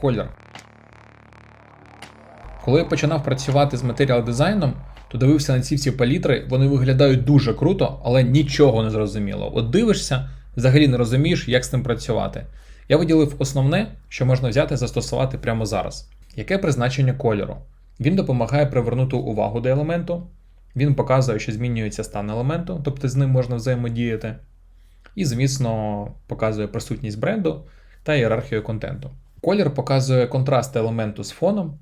колір. Коли я починав працювати з матеріал дизайном, то дивився на ці всі палітри, вони виглядають дуже круто, але нічого не зрозуміло. От дивишся, взагалі не розумієш, як з ним працювати. Я виділив основне, що можна взяти і застосувати прямо зараз. Яке призначення кольору? Він допомагає привернути увагу до елементу, він показує, що змінюється стан елементу, тобто з ним можна взаємодіяти. І, звісно, показує присутність бренду та ієрархію контенту. Колір показує контраст елементу з фоном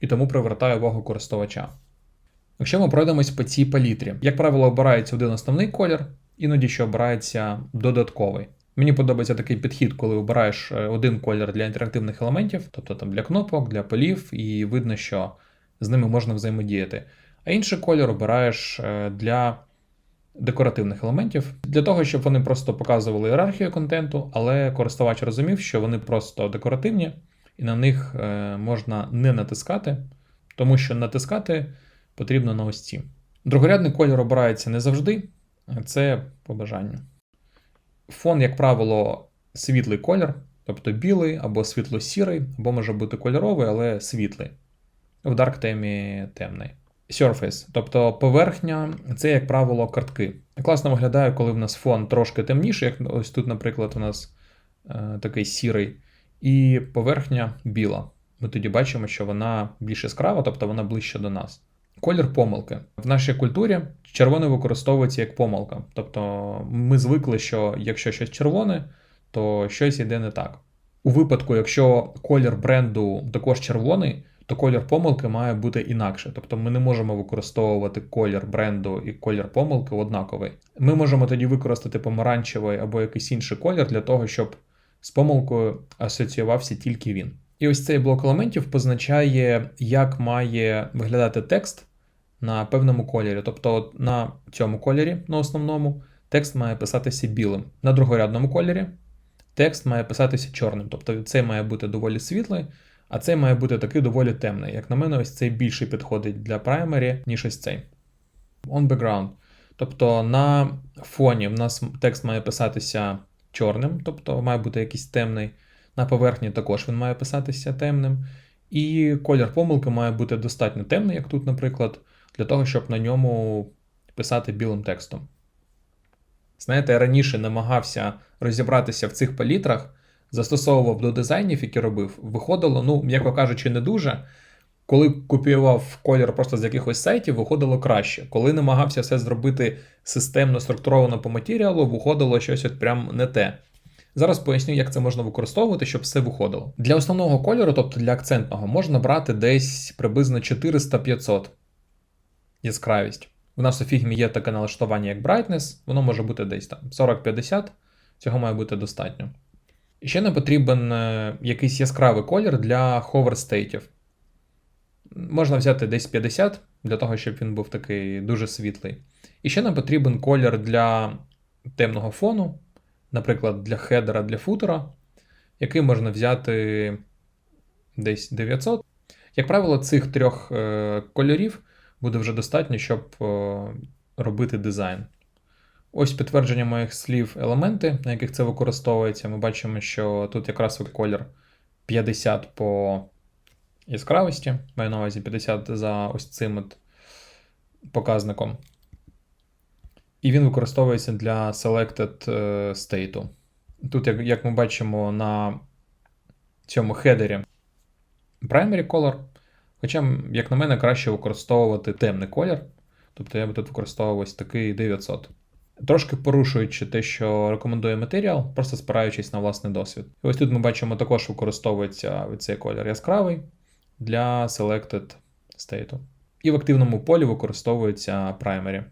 і тому привертає увагу користувача. Якщо ми пройдемось по цій палітрі, як правило, обирається один основний колір, іноді ще обирається додатковий. Мені подобається такий підхід, коли обираєш е, один колір для інтерактивних елементів, тобто там для кнопок, для полів, і видно, що з ними можна взаємодіяти. А інший колір обираєш е, для декоративних елементів, для того, щоб вони просто показували ієрархію контенту, але користувач розумів, що вони просто декоративні, і на них е, можна не натискати, тому що натискати потрібно на ось ці. Другорядний колір обирається не завжди, це по бажанню. Фон, як правило, світлий колір, тобто білий або світло-сірий, або може бути кольоровий, але світлий. В Dark темі темний. Surface, тобто поверхня, це, як правило, картки. Класно виглядає, коли в нас фон трошки темніший, як ось тут, наприклад, у нас е, такий сірий, і поверхня біла. Ми тоді бачимо, що вона більш яскрава, тобто вона ближче до нас. Колір помилки. В нашій культурі червоний використовується як помилка. Тобто ми звикли, що якщо щось червоне, то щось іде не так. У випадку, якщо колір бренду також червоний, то колір помилки має бути інакше. Тобто ми не можемо використовувати колір бренду і колір помилки однаковий. Ми можемо тоді використати помаранчевий або якийсь інший колір для того, щоб з помилкою асоціювався тільки він. І ось цей блок елементів позначає, як має виглядати текст на певному кольорі. Тобто на цьому кольорі, на основному, текст має писатися білим. На другорядному кольорі текст має писатися чорним. Тобто цей має бути доволі світлий, а цей має бути такий доволі темний. Як на мене, ось цей більше підходить для праймері, ніж ось цей. On background. Тобто на фоні в нас текст має писатися чорним, тобто має бути якийсь темний. На поверхні також він має писатися темним. І колір помилки має бути достатньо темний, як тут, наприклад, для того, щоб на ньому писати білим текстом. Знаєте, я раніше намагався розібратися в цих палітрах, застосовував до дизайнів, які робив, виходило, ну, м'яко кажучи, не дуже. Коли копіював колір просто з якихось сайтів, виходило краще. Коли намагався все зробити системно структуровано по матеріалу, виходило щось от прям не те. Зараз поясню, як це можна використовувати, щоб все виходило. Для основного кольору, тобто для акцентного, можна брати десь приблизно 400-500 яскравість. У нас у фігмі є таке налаштування, як brightness, воно може бути десь там 40-50, цього має бути достатньо. Ще нам потрібен е, якийсь яскравий колір для hover стейтів. Можна взяти десь 50 для того, щоб він був такий дуже світлий. І ще нам потрібен колір для темного фону, наприклад, для хедера, для футера, який можна взяти десь 900. Як правило, цих трьох е, кольорів буде вже достатньо, щоб е, робити дизайн. Ось підтвердження моїх слів елементи, на яких це використовується. Ми бачимо, що тут якраз колір 50 по яскравості, маю на увазі 50 за ось цим от показником. І він використовується для selected е, state. Тут, як, ми бачимо на цьому хедері primary color. Хоча, як на мене, краще використовувати темний колір. Тобто я би тут використовував ось такий 900. Трошки порушуючи те, що рекомендує матеріал, просто спираючись на власний досвід. І ось тут ми бачимо, також використовується цей колір яскравий для selected state. І в активному полі використовується primary.